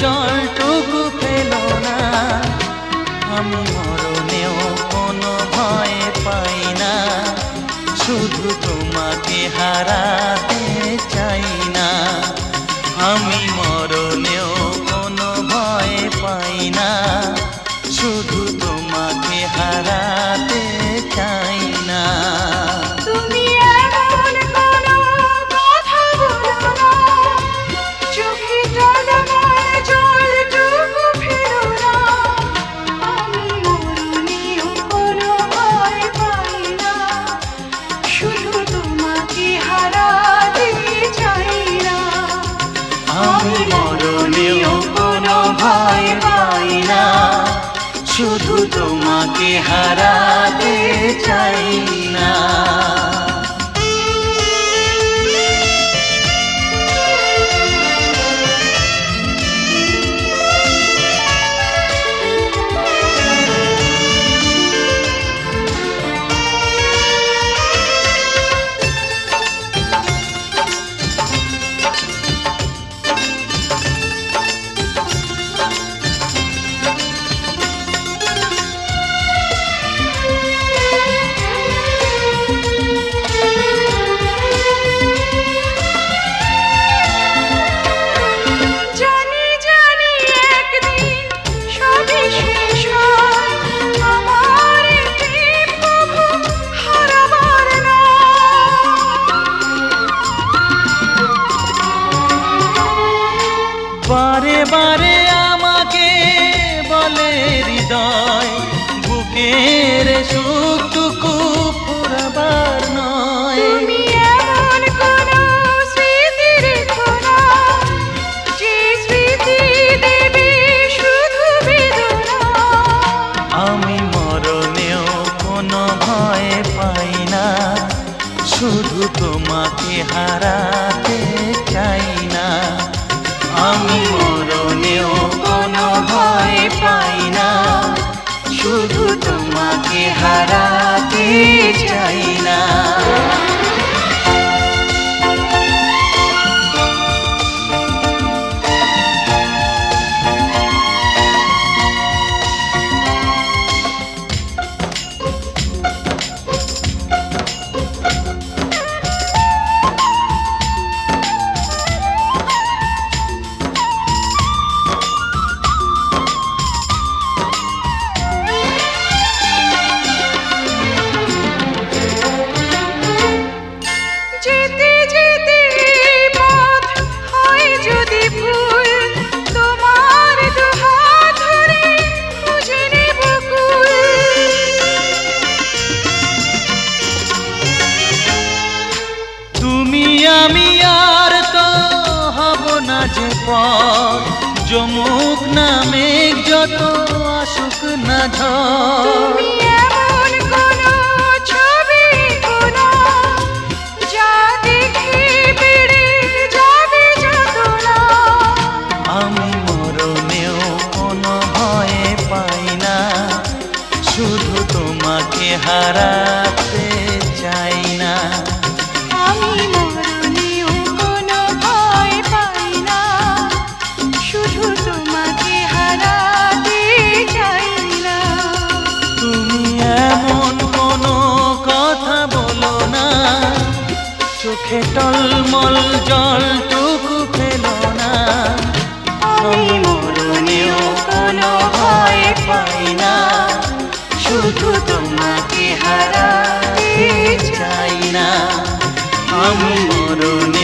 জলটুকু পেল কোনো ভয় পাই না। শুধু তোমাকে হারাতে চাই না। আমি মরণেও কোনো ভয় পাই না। শুধু তোমাকে হারাতে শুধু তোমাকে হারাতে চাই। হারাতে চাই না। আমি মরণেও কোনো ভয় পাই না। শুধু তোমাকে হারাতে চাই না। যমুক না মেঘ যত আসুক না ঝড়। তুমি চোখে টলমল জলটুকু পেল না। পাই না। শুধু তোমাকে হারাতে চাই না। আমি মরণে